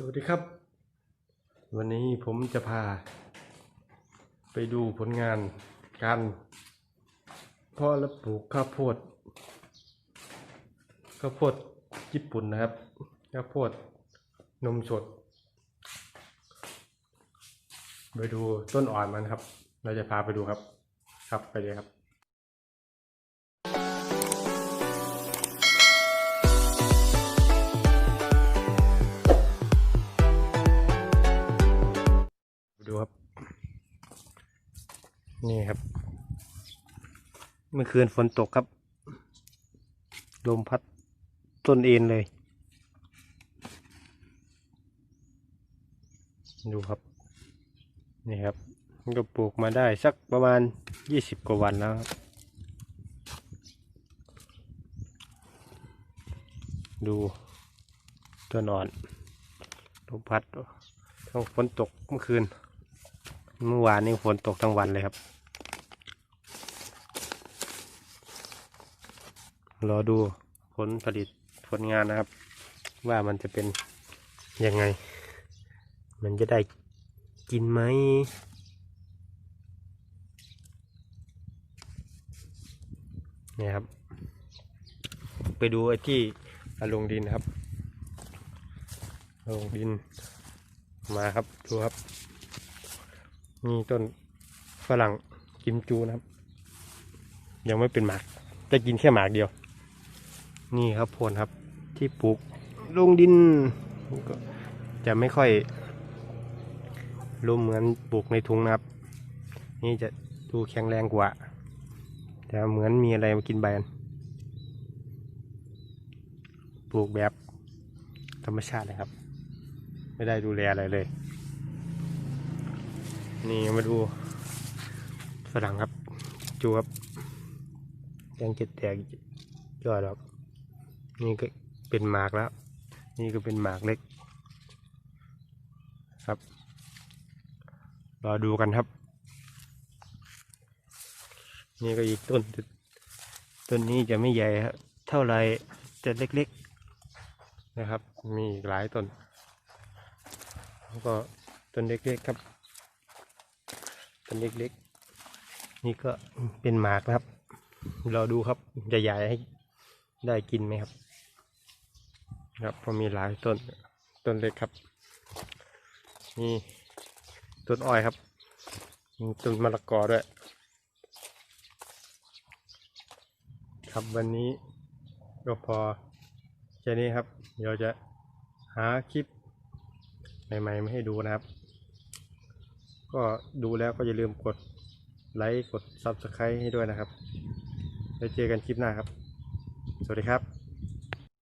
สวัสดีครับ วันนี้ผมจะพา ไปดูผลงานการเพาะและปลูกข้าวโพดข้าวโพดญี่ปุ่นนะครับข้าวโพดนมสด ไปดูต้นอ่อนมันครับ เราจะพาไปดูครับ ครับไปเลยครับ นี่ครับ เมื่อคืนฝนตกครับ ลมพัดต้นเอ็นเลย ดูครับ นี่ครับ มันก็ปลูกมาได้สักประมาณยี่สิบกว่าวันแล้วครับดูต้นอ่อนลมพัดทั้งฝนตกเมื่อคืน เมื่อวานนี้ฝนตกทั้งวันเลยครับ รอดูผลผลิตผลงานนะครับ ว่ามันจะเป็นยังไง มันจะได้กินไหมเนี่ยครับ ไปดูไอ้ที่อาลงดินครับอาลงดินมาครับ ดูครับ นี่ต้นฝรั่งกิมจูนะครับ ยังไม่เป็นหมากจะกินแค่หมากเดียว นี่ครับผลครับ ที่ปลูกลงดินก็จะไม่ค่อยร่มเหมือนปลูกในถุงนะครับ นี่จะดูแข็งแรงกว่า แต่เหมือนมีอะไรมากินใบนปลูกแบบธรรมชาติเลยครับ ไม่ได้ดูแลอะไรเลย นี่มาดูฝรั่งครับ จูครับ ยังจะแตกยอดหรอก นี่ก็เป็นหมากแล้ว นี่ก็เป็นหมากเล็ก ครับ รอดูกันครับ นี่ก็อีกต้น ต้นนี้จะไม่ใหญ่ครับเท่าไรจะเล็กๆนะครับ มีหลายต้นแล้วก็ต้นเล็กๆครับ ต้นเล็กๆ นี่ก็เป็นหมากนะครับ เราดูครับจะใหญ่ให้ได้กินไหมครับ ครับเพราะมีหลายต้นต้นเล็กครับนี่ต้นอ้อยครับมีต้นมะละกอด้วย ครับวันนี้ก็พอแค่นี้ครับ เดี๋ยวจะหาคลิปใหม่ๆมาให้ดูนะครับ ก็ดูแล้วก็อย่าลืมกดไลค์กด Subscribe ให้ด้วยนะครับ แล้วเจอกันคลิปหน้าครับ สวัสดีครับ